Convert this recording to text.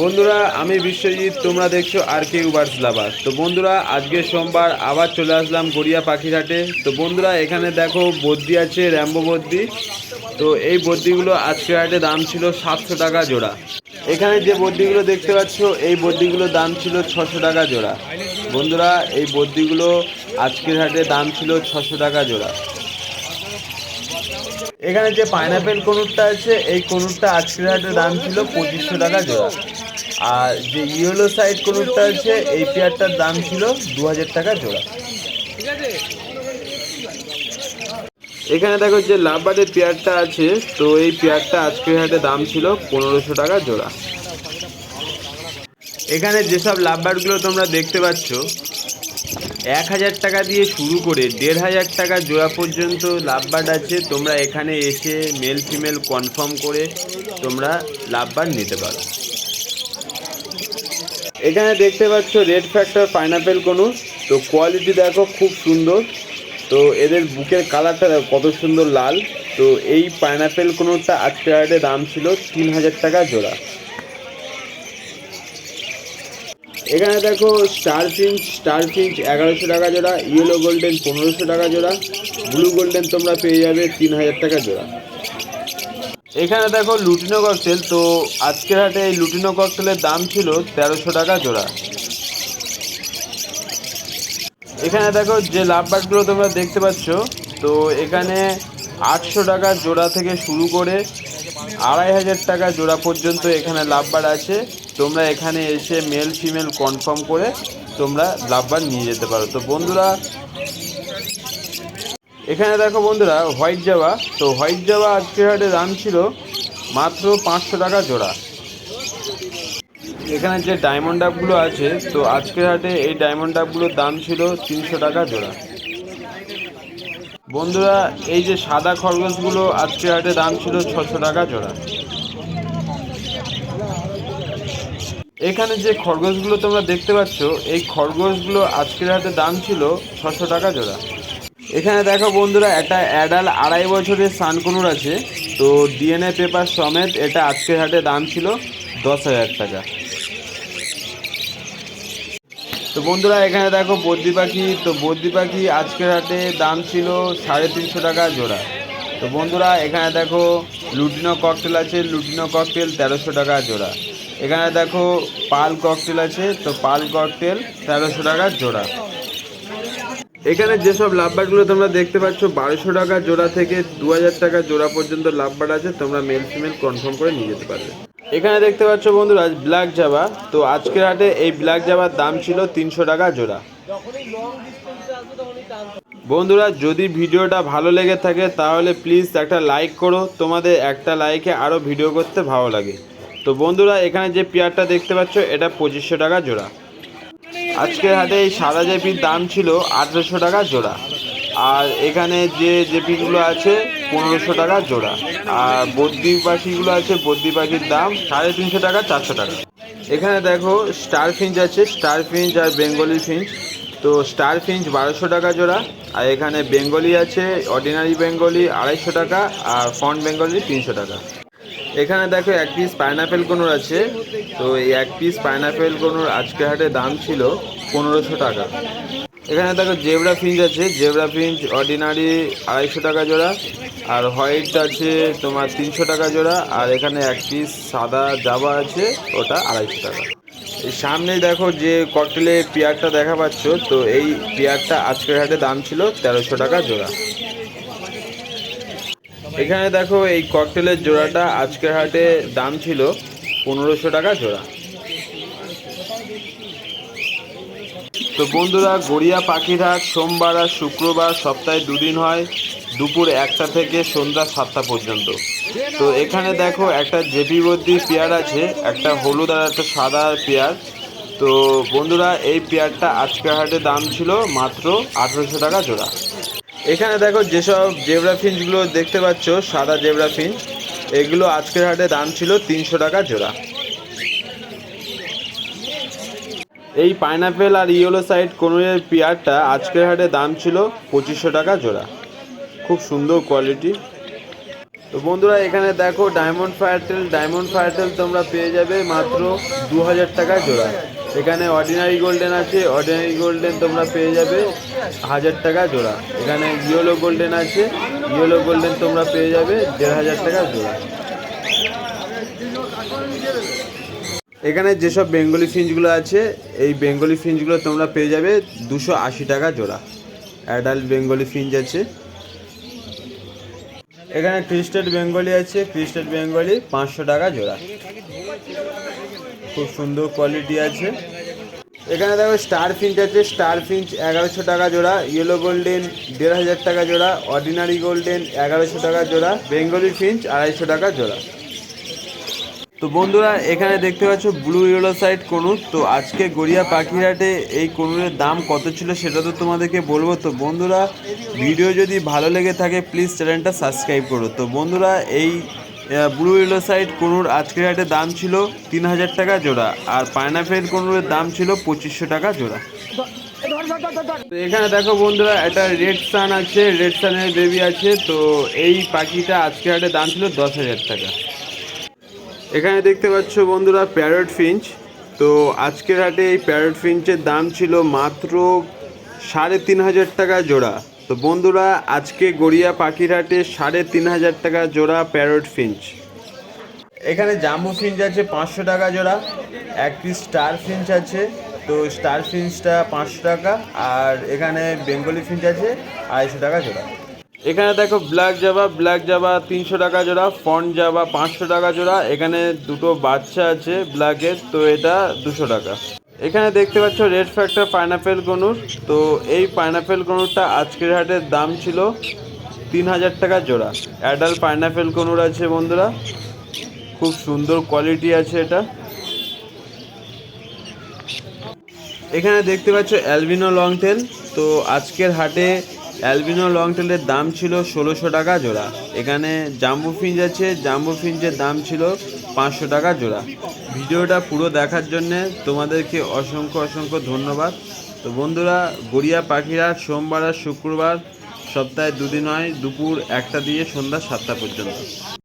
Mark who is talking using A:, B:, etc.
A: বন্ধুরা, আমি বিশ্বজিৎ, তোমরা দেখছ আর কে উবার্স লাভার। তো বন্ধুরা, আজকে সোমবার আবার চলে আসলাম গড়িয়া পাখিরহাটে। তো বন্ধুরা, এখানে দেখো বদ্যি আছে, র্যাম্বো বদ্যি তো এই বদ্যিগুলো আজকের হাটে দাম ছিল সাতশো টাকা জোড়া। এখানে যে বদ্যিগুলো দেখতে পাচ্ছ, এই বদ্যিগুলোর দাম ছিল ছশো টাকা জোড়া। বন্ধুরা, এই বদ্যিগুলো আজকের হাটে দাম ছিল ছশো টাকা জোড়া। এখানে যে পাইনাপেল কনুরটা আছে, এই কনুরটা আজকের হাটে দাম ছিল পঁচিশশো টাকা জোড়া। আর যে ইয়েলো সাইড কনুরটা আছে, এই পেয়ারটার দাম ছিল দু হাজার টাকা জোড়া। এখানে দেখো যে লাভবার্ডের পেয়ারটা আছে, তো এই পেয়ারটা আজকের হাটে দাম ছিল পনেরোশো টাকা জোড়া। এখানে যেসব লাভবার্ডগুলো তোমরা দেখতে পাচ্ছ, এক হাজার টাকা দিয়ে শুরু করে দেড় হাজার টাকা জোড়া পর্যন্ত লাভবার্ড আছে। তোমরা এখানে এসে মেল ফিমেল কনফার্ম করে তোমরা লাভবার্ড নিতে পারো। এখানে দেখতে পাচ্ছ রেড ফ্যাক্টর পাইনাপেল কোনো। তো কোয়ালিটি দেখো খুব সুন্দর। তো এদের বুকের কালারটা দেখো কত সুন্দর লাল। তো এই পাইনাপেল কোনোটা আজকের হাটে দাম ছিল তিন হাজার টাকা জোড়া। এখানে দেখো স্টার ফিঞ্চ স্টার ফিঞ্চ এগারোশো টাকা জোড়া ইয়েলো গোল্ডেন পনেরোশো টাকা জোড়া ব্লু গোল্ডেন তোমরা পেয়ে যাবে তিন হাজার টাকা জোড়া। এখানে দেখো লুটিনো ককটেল তো আজকের হাটে এই লুটিনো ককটেলের দাম ছিল তেরোশো টাকা জোড়া। এখানে দেখো যে লাভবার্ডগুলো তোমরা দেখতে পাচ্ছ, তো এখানে আটশো টাকা জোড়া থেকে শুরু করে আড়াই হাজার টাকা জোড়া পর্যন্ত এখানে লাভবার্ড আছে। তোমরা এখানে এসে মেল ফিমেল কনফার্ম করে তোমরা লাভবার্ড নিয়ে যেতে পারো। তো বন্ধুরা এখানে দেখো বন্ধুরা হোয়াইট জাবা তো হোয়াইট জাবা আজকের হাটে দাম ছিল মাত্র পাঁচশো টাকা জোড়া। এখানে যে ডায়মন্ড ডাবগুলো আছে, তো আজকের হাটে এই ডায়মন্ড ডাবগুলোর দাম ছিল তিনশো টাকা জোড়া। বন্ধুরা, এই যে সাদা খরগোশগুলো আজকের হাটে দাম ছিল ছশো টাকা জোড়া। এখানে যে খরগোশগুলো তোমরা দেখতে পাচ্ছ, এই খরগোশগুলো আজকের হাটে দাম ছিল ছশো টাকা জোড়া। এখানে দেখো বন্ধুরা, একটা অ্যাডাল আড়াই বছরের সানকুনুর আছে। তো ডিএনএ পেপার সমেত এটা আজকের হাটে দাম ছিল দশ হাজার টাকা। তো বন্ধুরা, এখানে দেখো বদ্রি পাখি। তো বদ্রি পাখি আজকের হাটে দাম ছিল সাড়ে তিনশো টাকা জোড়া। তো বন্ধুরা, এখানে দেখো লুটিনো ককটেল আছে। লুটিনো ককটেল তেরোশো টাকা জোড়া। এখানে দেখো পাল ককটেল আছে। তো পাল ককটেল তেরোশো টাকা জোড়া। এখানে যেসব লাভবারগুলো তোমরা দেখতে পাচ্ছ, বারোশো টাকা জোড়া থেকে দু হাজার টাকা জোড়া পর্যন্ত লাভবার আছে, তোমরা মেল ফিমেল কনফার্ম করে নিয়ে যেতে পারবে। এখানে দেখতে পাচ্ছ বন্ধুরা ব্ল্যাক জাবা তো আজকের হাটে এই ব্ল্যাক জাবার দাম ছিল তিনশো টাকা জোড়া। বন্ধুরা, যদি ভিডিওটা ভালো লেগে থাকে, তাহলে প্লিজ একটা লাইক করো। তোমাদের একটা লাইকে আরও ভিডিও করতে ভালো লাগে। তো বন্ধুরা, এখানে যে পেয়ারটা দেখতে পাচ্ছ, এটা পঁচিশশো টাকা জোড়া। আজকের হাটে এই সাদা জেপির দাম ছিল আঠেরোশো টাকা জোড়া। আর এখানে যে জেপিগুলো আছে, পনেরোশো টাকা জোড়া। আর বদ্রি পাখিগুলো আছে বদ্রি পাখির দাম সাড়ে তিনশো টাকা, চারশো টাকা। এখানে দেখো, স্টার ফিঞ্চ আছে, স্টার ফিঞ্চ আর বেঙ্গলি ফিঞ্চ। তো স্টার ফিঞ্চ বারোশো টাকা জোড়া, আর এখানে বেঙ্গলি আছে, অর্ডিনারি বেঙ্গলি আড়াইশো টাকা, আর ফন্ট বেঙ্গলি তিনশো টাকা। এখানে দেখো এক পিস পাইনাপেল কোনোর আছে। তো এই এক পিস পাইনাপেল কোনোর আজকের হাটে দাম ছিল পনেরোশো টাকা। এখানে দেখো জেবরা ফিঞ্চ আছে। জেবরা ফিঞ্চ অর্ডিনারি আড়াইশো টাকা জোড়া। আর হোয়াইট আছে তোমার তিনশো টাকা জোড়া। আর এখানে এক পিস সাদা জাবা আছে, ওটা আড়াইশো টাকা। সামনে দেখো যে ককটেলে পেয়ারটা দেখা পাচ্ছ, তো এই পেয়ারটা আজকের হাটে দাম ছিল তেরোশো টাকা জোড়া। এখানে দেখো এই ককটেলের জোড়াটা আজকের হাটে দাম ছিল পনেরোশো টাকা জোড়া। তো বন্ধুরা, গড়িয়া পাখির হাট সোমবার আর শুক্রবার সপ্তাহে দুদিন হয়, দুপুর একটা থেকে সন্ধ্যা সাতটা পর্যন্ত। তো এখানে দেখো একটা জেপি বদ্রি পেয়ার আছে, একটা হলুদ আর একটা সাদা পেয়ার। তো বন্ধুরা, এই পেয়ারটা আজকের হাটে দাম ছিল মাত্র আঠেরোশো টাকা জোড়া। এখানে দেখো যেসব জেবরা ফিঞ্চগুলো দেখতে পাচ্ছ, সাদা জেবরা ফিঞ্চ, এগুলো আজকের হাটে দাম ছিল তিনশো টাকা জোড়া। এই পাইনাপেল আর ইয়েলো সাইড কোনোর পেয়ারটা আজকের হাটে দাম ছিল পঁচিশশো টাকা জোড়া। খুব সুন্দর কোয়ালিটি। তো বন্ধুরা, এখানে দেখো ডায়মন্ড ফায়ারটেল ডায়মন্ড ফায়ারটেল তোমরা পেয়ে যাবে মাত্র দু হাজার টাকা জোড়া। এখানে অর্ডিনারি গোল্ডেন আছে অর্ডিনারি গোল্ডেন তোমরা পেয়ে যাবে হাজার টাকা জোড়া। এখানে ইয়েলো গোল্ডেন আছে ইয়েলো গোল্ডেন তোমরা পেয়ে যাবে দেড় হাজার টাকা জোড়া। এখানে যেসব বেঙ্গলি ফিঞ্চগুলো আছে, এই বেঙ্গলি ফিঞ্চগুলো তোমরা পেয়ে যাবে দুশো আশি টাকা জোড়া। অ্যাডাল্ট বেঙ্গলি ফিঞ্চ আছে। এখানে ক্রিস্টেড বেঙ্গলি আছে ক্রিস্টেড বেঙ্গলি পাঁচশো টাকা জোড়া। খুব সুন্দর কোয়ালিটি আছে। এখানে দেখো স্টার ফিঞ্চ আছে স্টার ফিঞ্চ এগারোশো টাকা জোড়া ইয়েলো গোল্ডেন দেড় হাজার টাকা জোড়া অর্ডিনারি গোল্ডেন এগারোশো টাকা জোড়া বেঙ্গলি ফিঞ্চ আড়াইশো টাকা জোড়া। তো বন্ধুরা, এখানে দেখতে পাচ্ছ ব্লু ইয়েলো সাইড কনুর তো আজকে গড়িয়া পাখিরহাটে এই কনুরের দাম কত ছিল সেটা তো তোমাদেরকে বলব। তো বন্ধুরা ভিডিও যদি ভালো লেগে থাকে প্লিজ চ্যানেলটা সাবস্ক্রাইব করো। তো বন্ধুরা, এই ব্লু ইয়েলো সাইড কনুর আজকের হাটে দাম ছিল তিন হাজার টাকা জোড়া, আর পাইনাপেল কনুরের দাম ছিল পঁচিশশো টাকা জোড়া। তো এখানে দেখো বন্ধুরা, একটা রেড সান আছে রেড সানের বেবি আছে, তো এই পাখিটা আজকের হাটে দাম ছিল দশ হাজার টাকা। এখানে দেখতে পাচ্ছ বন্ধুরা প্যারট ফিঞ্চ তো আজকের হাটে এই প্যারট ফিঞ্চের দাম ছিল মাত্র সাড়ে তিন হাজার টাকা জোড়া। তো বন্ধুরা, আজকে গড়িয়া পাখিরহাটে সাড়ে তিন হাজার টাকা জোড়া প্যারট ফিঞ্চ এখানে জাম্বু ফিঞ্চ আছে পাঁচশো টাকা জোড়া, এক পিস স্টার ফিঞ্চ আছে, তো স্টার ফিঞ্চটা পাঁচশো টাকা, আর এখানে বেঙ্গলি ফিঞ্চ আছে আড়াইশো টাকা জোড়া। এখানে দেখো ব্ল্যাক জাবা ব্ল্যাক জাবা তিনশো টাকা জোড়া ফন্ট জাবা পাঁচশো টাকা জোড়া, এখানে দুটো বাচ্চা আছে ব্ল্যাকের তো এটা দুশো টাকা। এখানে দেখতে পাচ্ছ রেড ফ্যাক্টর পাইনাপেল গনুর। তো এই পাইনাপেল গনুরটা আজকের হাটের দাম ছিল তিন হাজার টাকা জোড়া। অ্যাডাল্ট পাইনাপেল গনুর আছে বন্ধুরা। খুব সুন্দর কোয়ালিটি আছে এটা। এখানে দেখতে পাচ্ছ অ্যালবিনো লং টেল তো আজকের হাটে অ্যালবিনো লং টেলের দাম ছিল ষোলোশো টাকা জোড়া। এখানে জাম্বু ফিঞ্জ আছে, জাম্বু ফিঞ্জের দাম ছিল পাঁচশো টাকা জোড়া। ভিডিওটা পুরো দেখার জন্যে তোমাদেরকে অসংখ্য অসংখ্য ধন্যবাদ। তো বন্ধুরা, গড়িয়া পাখিরা সোমবার আর শুক্রবার সপ্তাহে দুদিন হয়, দুপুর একটা দিয়ে সন্ধ্যা সাতটা পর্যন্ত।